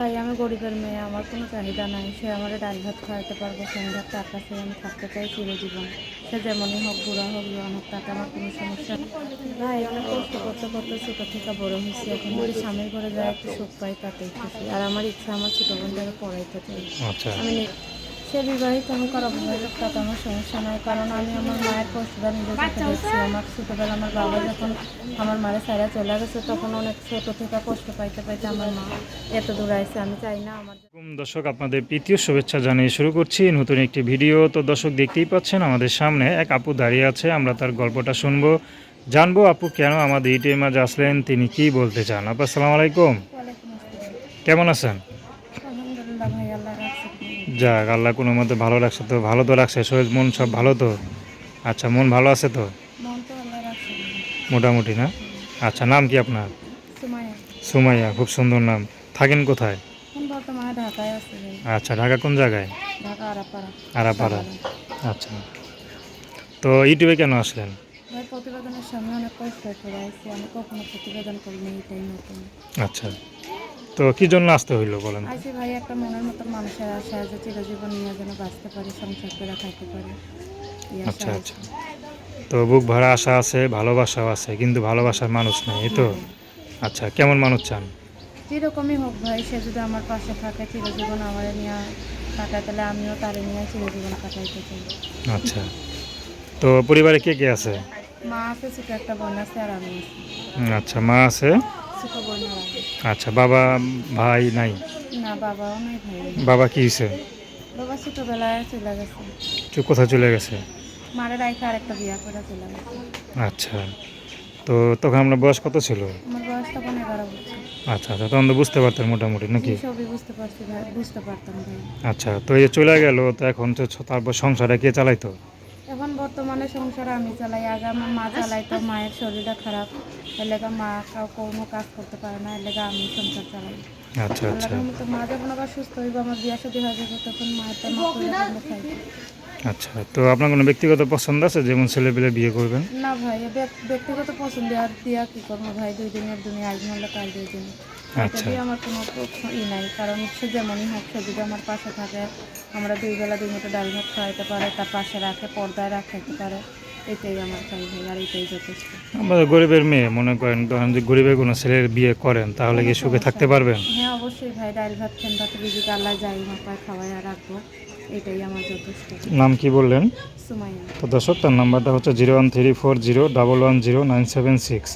ভাই আমি গরিবের মেয়ে আমার কোনো চাহিদা নাই। সে আমার ডাল ভাত খাওয়াতে পারব সন্ধ্যার টাকা সে আমি থাকতে চাই চিরজীবন। সে যেমনই হোক বুড়া হোক জোয়ান হোক তাতে আমার কোনো সমস্যা নেই। ভাই অনেক কষ্ট করতে করতে ছোটো থেকে বড় হয়েছি। এখন যদি স্বামীর ঘরে যায় একটু সুখ পাই তাতেই খুশি। আর আমার ইচ্ছা আমার ছোটো বোনটাকে পড়াইতে চাই। আচ্ছা। আমি সে বিবাহিত হোক আর অবিবাহিত তাতে আমার সমস্যা নাই। কারণ আমি আমার মায়ের কষ্টটা নিজে চোখে দেখছি। আমার ছোটোবেলা আমার বাবা যখন আমার মায়ের সাইরা চলে গেছে তখন অনেক ছোটো থেকে কষ্ট পাইতে পাইতে আমার মা এত দূর আইছে। আমি চাই না আমার দর্শক আপনাদের প্রীতীয় শুভেচ্ছা জানিয়ে শুরু করছি। নতুন একটি ভিডিও। তো দর্শক দেখতেই পাচ্ছেন আমাদের সামনে এক আপু দাঁড়িয়ে আছে। আমরা তার গল্পটা শুনব জানব আপু কেন আমাদের ইউটিউবের মাঝে আসলেন তিনি কি বলতে চান? আপু আসসালামু আলাইকুম। কেমন আছেন? যাক আল্লাহ কোনো মতে ভালো রাখছে তো ভালো তো রাখছে শরীর মন সব ভালো তো? আচ্ছা মন ভালো আছে তো? মোটামুটি না? আচ্ছা নাম কি আপনার? সুমাইয়া। খুব সুন্দর নাম। থাকেন কোথায়? আচ্ছা ঢাকা কোন জায়গায়? আরাপাড়া। আচ্ছা। তো ইউটিউবে কেন আসলেন? প্রতিবেদনের সামনে অনেক কষ্ট করে আমি কখনো প্রতিবেদন করিনি এটাই নতুন। আচ্ছা। তো কি জন্য আসতে হইল বলেন তো? ভাই একটা মনের মতো মানুষের আশা যে চিরজীবন নিয়ে যেন বাঁচতে পারি সংসার করে খাইতে পারি। আচ্ছা আচ্ছা। তো বুক ভরা আশা আছে ভালোবাসাও আছে কিন্তু ভালোবাসার মানুষ নেই এই তো? আচ্ছা কেমন মানুষ চান? যেরকমই হোক ভাই সে যদি আমার পাশে থাকে চিরজীবন আমার নিয়ে কাটায় তাহলে আমিও তারে নিয়ে চিরজীবন কাটাইতে চাই। আচ্ছা। তো পরিবারে কে কে আছে? মা আছে ছোট একটা বোন আছে আর আমি আছি। আচ্ছা মা আছে? আচ্ছা বাবা ভাই নাই? না বাবাও নাই ভাই বাবা কি হয়েছে বাবা ছোটবেলায় চলে গেছে। চুপ কোথায় চলে গেছে? মারে রাইখে আরেকটা বিয়া করে চলে গেছে। আচ্ছা তো তখন বয়স কত ছিল? আমার বয়স তখন এগারো বছর। আচ্ছা আচ্ছা তখন তো বুঝতে পারতেন মোটামুটি নাকি? সবই বুঝতে পারছি বুঝতে পারতাম আচ্ছা তো এই চলে গেল তো এখন তো তারপর সংসারটা কে চালাইতো? বর্তমানে সংসার আমি চালাই আগে আমার মা চালাইতো মায়ের শরীরটা খারাপ। এলাকা মা কাউ কোনো কাজ করতে পারে না এলাকা আমি সংসার চালাই। আচ্ছা আচ্ছা। মা যখন আবার সুস্থ হইব আমার বিয়া শাদী হয়ে যাবে তখন মায়ের তো মা খাই আচ্ছা তো আপনার কোনো ব্যক্তিগত পছন্দ আছে যেমন ছেলে পেলে বিয়ে করবেন? না ভাই ব্যক্তিগত পছন্দ আর দিয়া কি করব ভাই? দুই দিনের দুনিয়া আজ মূল্য কাল দুই দিন। এটা আচ্ছা। আমার কোনো প্রশ্ন- ই নাই কারণ সে যেমনই হোক সে যদি আমার পাশে থাকে আমরা দুই বেলা দুই মতো ডাল ভাত খাওয়াইতে পারে তার পাশে রাখে পর্দায় রাখাইতে পারে এটাই আমার চাই আর এটাই যথেষ্ট। আমরা গরিবের মেয়ে মনে করেন ধরেন যে গরিবের কোনো ছেলের বিয়ে করেন তাহলে কি সুখে থাকতে পারবেন? হ্যাঁ অবশ্যই ভাই ডাল ভাত খেন ভাত বিজি আল্লাহ যাই মাপায় খাওয়াই রাখব এটাই আমার যথেষ্ট। নাম কি বললেন? সুমাইয়া। তো দর্শক তার নাম্বারটা হচ্ছে zero one three four zero double one zero nine seven six.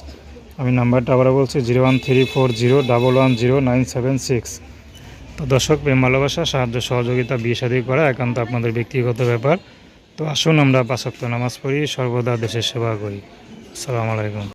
আমি নাম্বারটা আবার বলছি, zero one three four zero double one zero nine seven six. তো দর্শক, প্রেম, ভালোবাসা, সাহায্য, সহযোগিতা, বিয়ে সাদী করা একান্ত আপনাদের ব্যক্তিগত ব্যাপার। তো আসুন আমরা পাশক্ত নামাজ পড়ি, সর্বদা দেশের সেবা করি। আসসালামু আলাইকুম।